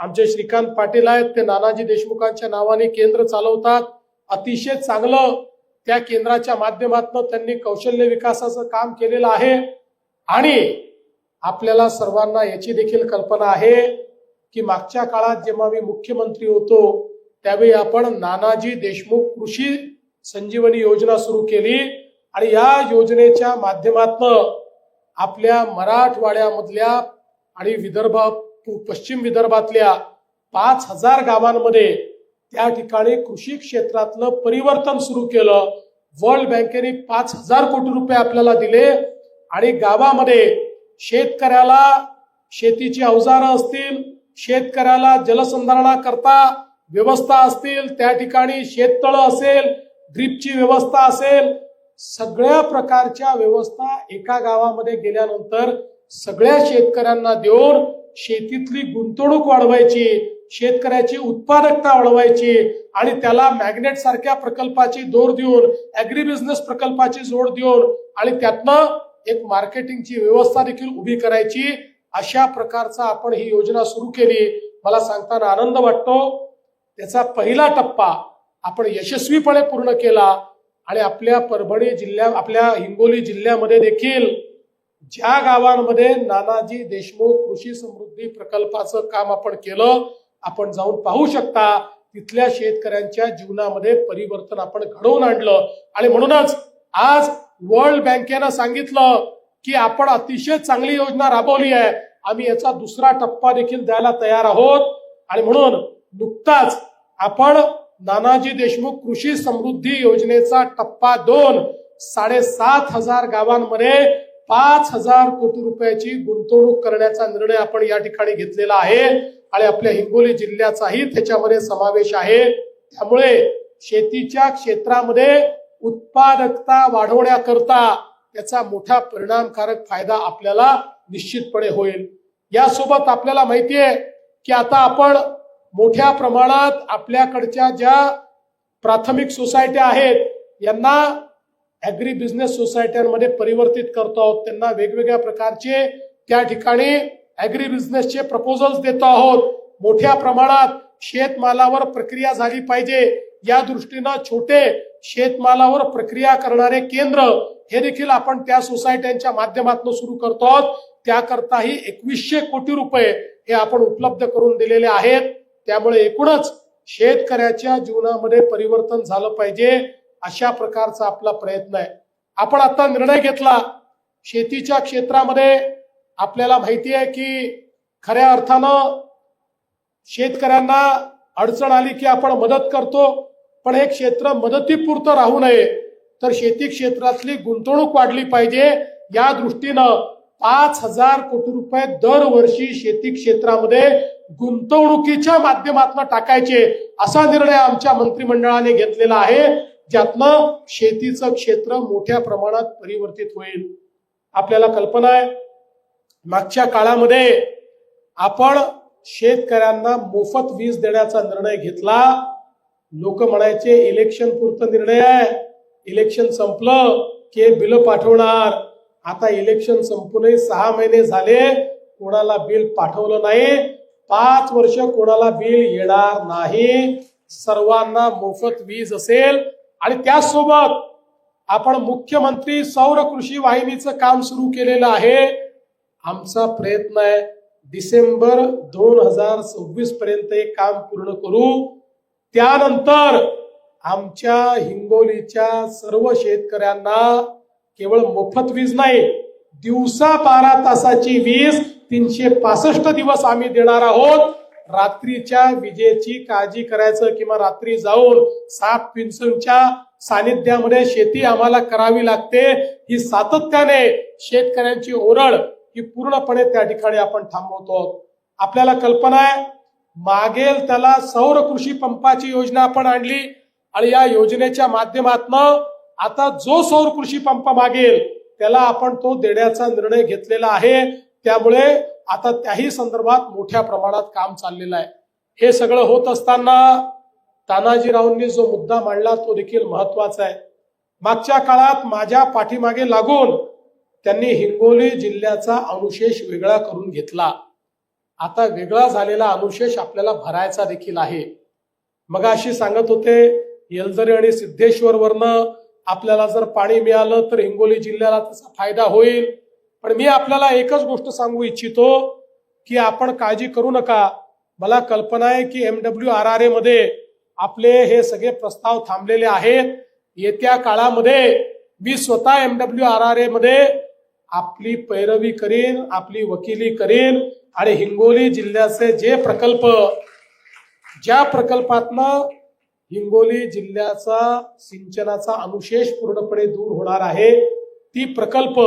आमचे श्रीकांत पाटील आहेत ते नानाजी देशमुखांच्या नावाने केंद्र चालवतात. अतिशय चांगलं त्या केंद्राच्या माध्यमातून त्यांनी कौशल्य विकासाचं काम केलेलं आहे. आणि आपल्याला सर्वांना याची देखील कल्पना आहे की मागच्या काळात जेव्हा मी मुख्यमंत्री होतो त्यावेळी आपण नानाजी देशमुख कृषी संजीवनी योजना सुरू केली. आणि या योजनेच्या माध्यमातून आपल्या मराठवाड्यामधल्या आणि विदर्भ पश्चिम विदर्भातल्या पाच हजार गावांमध्ये त्या ठिकाणी कृषी क्षेत्रातलं परिवर्तन सुरू केलं. वर्ल्ड बँकेने पाच हजार कोटी रुपये आपल्याला दिले आणि गावामध्ये शेतकऱ्याला शेतीची अवजारं असतील शेतकऱ्याला जलसंधारणा करता व्यवस्था असतील त्या ठिकाणी शेततळ असेल ड्रीपची व्यवस्था असेल सगळ्या प्रकारच्या व्यवस्था एका गावामध्ये गेल्यानंतर सगळ्या शेतकऱ्यांना देऊन शेतीतली गुंतवणूक वाढवायची शेतकऱ्याची उत्पादकता वाढवायची आणि त्याला मॅग्नेट सारख्या प्रकल्पाची जोड देऊन अॅग्री बिझनेस प्रकल्पाची जोड देऊन आणि त्यातनं एक मार्केटिंगची व्यवस्था देखील उभी करायची. अशा प्रकारचा आपण ही योजना सुरू केली. मला सांगताना आनंद वाटतो. त्याचा पहिला टप्पा आपण यशस्वीपणे पूर्ण केला आणि आपल्या परभणी जिल्ह्या आपल्या हिंगोली जिल्ह्यामध्ये देखील ज्या गावांमध्ये नानाजी देशमुख कृषी समृद्धी प्रकल्पाचं काम आपण केलं आपण जाऊन पाहू शकता तिथल्या शेतकऱ्यांच्या जीवनामध्ये परिवर्तन आपण घडवून आणलं. आणि म्हणूनच आज वर्ल्ड बँकेनं सांगितलं की आपण अतिशय चांगली योजना राबवली आहे. आम्ही याचा दुसरा टप्पा देखील द्यायला तयार आहोत. आणि म्हणून नुकताच आपण नानाजी देशमुख कृषी समृद्धी योजनेचा टप्पा दोन साडेसात हजार गावांमध्ये पाच हजार कोटी रुपयाची गुंतवणूक करण्याचा निर्णय आपण या ठिकाणी घेतलेला आहे. आणि आपल्या हिंगोली जिल्ह्याचाही त्याच्यामध्ये समावेश आहे. त्यामुळे शेतीच्या क्षेत्रामध्ये उत्पादकता वाढवण्याकरता त्याचा मोठा परिणामकारक फायदा आपल्याला निश्चितपणे होईल. यासोबत आपल्याला माहिती आहे की आता आपण मोठ्या प्रमाणात आपल्याकडच्या ज्या प्राथमिक सोसायट्या आहेत यांना ॲग्री बिझनेस सोसायट्यांमध्ये परिवर्तित करतो आहोत. त्यांना वेगवेगळ्या प्रकारचे त्या ठिकाणी ॲग्री बिझनेसचे प्रपोजल्स देतो आहोत. मोठ्या प्रमाणात शेतमालावर प्रक्रिया झाली पाहिजे. या दृष्टीनं छोटे शेतमालावर प्रक्रिया करणारे केंद्र हे देखील आपण त्या सोसायट्यांच्या माध्यमातून सुरू करतो आहोत. त्याकरताही एकवीसशे कोटी रुपये हे आपण उपलब्ध करून दिलेले आहेत. त्यामुळे एकूणच शेतकऱ्याच्या जीवनामध्ये परिवर्तन झालं पाहिजे. अशा प्रकारचा आपला प्रयत्न आहे. आपण आता निर्णय घेतला. शेतीच्या क्षेत्रामध्ये आपल्याला माहिती आहे की खऱ्या अर्थानं शेतकऱ्यांना अडचण आली की आपण मदत करतो. पण हे क्षेत्र मदतीपुरतं राहू नये. तर शेती क्षेत्रातली गुंतवणूक वाढली पाहिजे. या दृष्टीनं पाच हजार कोटी रुपये दरवर्षी शेती क्षेत्रामध्ये गुंतवणुकीच्या माध्यमातून टाकायचे असा निर्णय आमच्या मंत्रिमंडळाने घेतलेला आहे. ज्यातनं शेतीचं क्षेत्र मोठ्या प्रमाणात परिवर्तित होईल. आपल्याला कल्पना आहे मागच्या काळामध्ये आपण शेतकऱ्यांना मोफत वीज देण्याचा निर्णय घेतला. लोक म्हणायचे इलेक्शन पुरतं निर्णय आहे. इलेक्शन संपलं की बिल पाठवणार. आता इलेक्शन संपूनही सहा महिने झाले कोणाला बिल पाठवलं नाही. पाच वर्ष कोणाला बिल येणार नाही. सर्वांना मोफत वीज असेल आणि त्यासोबत आपण मुख्यमंत्री सौर कृषी वाहिनीचं काम सुरू केलेलं आहे. आमचा प्रयत्न आहे डिसेंबर दोन हजार सव्वीस पर्यंत हे काम पूर्ण करू. त्यानंतर आमच्या हिंगोलीच्या सर्व शेतकऱ्यांना केवळ मोफत वीज नाही दिवसा बारा तासाची वीज तीनशे पासष्ट दिवस आम्ही देणार आहोत. रात्रीच्या विजेची काळजी करायचं किंवा रात्री जाऊन साप पिंचच्या सानिध्यामध्ये शेती आम्हाला करावी लागते ही सातत्याने शेतकऱ्यांची ओरड ही पूर्णपणे त्या ठिकाणी आपण थांबवतो आपल्याला कल्पना आहे मागेल त्याला सौर कृषी पंपाची योजना आपण आणली आणि या योजनेच्या माध्यमातून आता जो सौर कृषी पंप मागेल त्याला आपण तो देण्याचा निर्णय घेतलेला आहे. त्यामुळे आता त्याही संदर्भात मोठ्या प्रमाणात काम चाललेलं आहे. हे सगळं होत असताना तानाजीरावांनी जो मुद्दा मांडला तो देखील महत्त्वाचा आहे. मागच्या काळात माझ्या पाठीमागे लागून त्यांनी हिंगोली जिल्ह्याचा अनुशेष वेगळा करून घेतला. आता वेगळा झालेला अनुशेष आपल्याला भरायचा देखील आहे. मग अशी सांगत होते येलदरी आणि सिद्धेश्वर वरनं आपल्याला जर पाणी मिळालं तर हिंगोली जिल्ह्याला त्याचा फायदा होईल. पण मी आपल्याला एकच गोष्ट सांगू इच्छितो की आपण काळजी करू नका. मला कल्पना आहे की एमडब्ल्यू आर आर ए मध्ये आपले हे सगळे प्रस्ताव थांबलेले आहेत. येत्या काळामध्ये मी स्वतः एमडब्ल्यू आर आर ए मध्ये आपली पैरवी करीन आपली वकिली करीन आणि हिंगोली जिल्ह्याचे जे प्रकल्प ज्या प्रकल्पातनं हिंगोली जिल्ह्याचा सिंचनाचा अनुशेष पूर्णपणे दूर होणार आहे ती प्रकल्प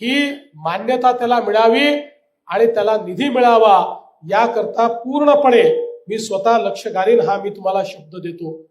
ही मान्यता त्याला मिळावी आणि त्याला निधी मिळावा याकरता पूर्णपणे मी स्वतः लक्ष घालीन हा मी तुम्हाला शब्द देतो.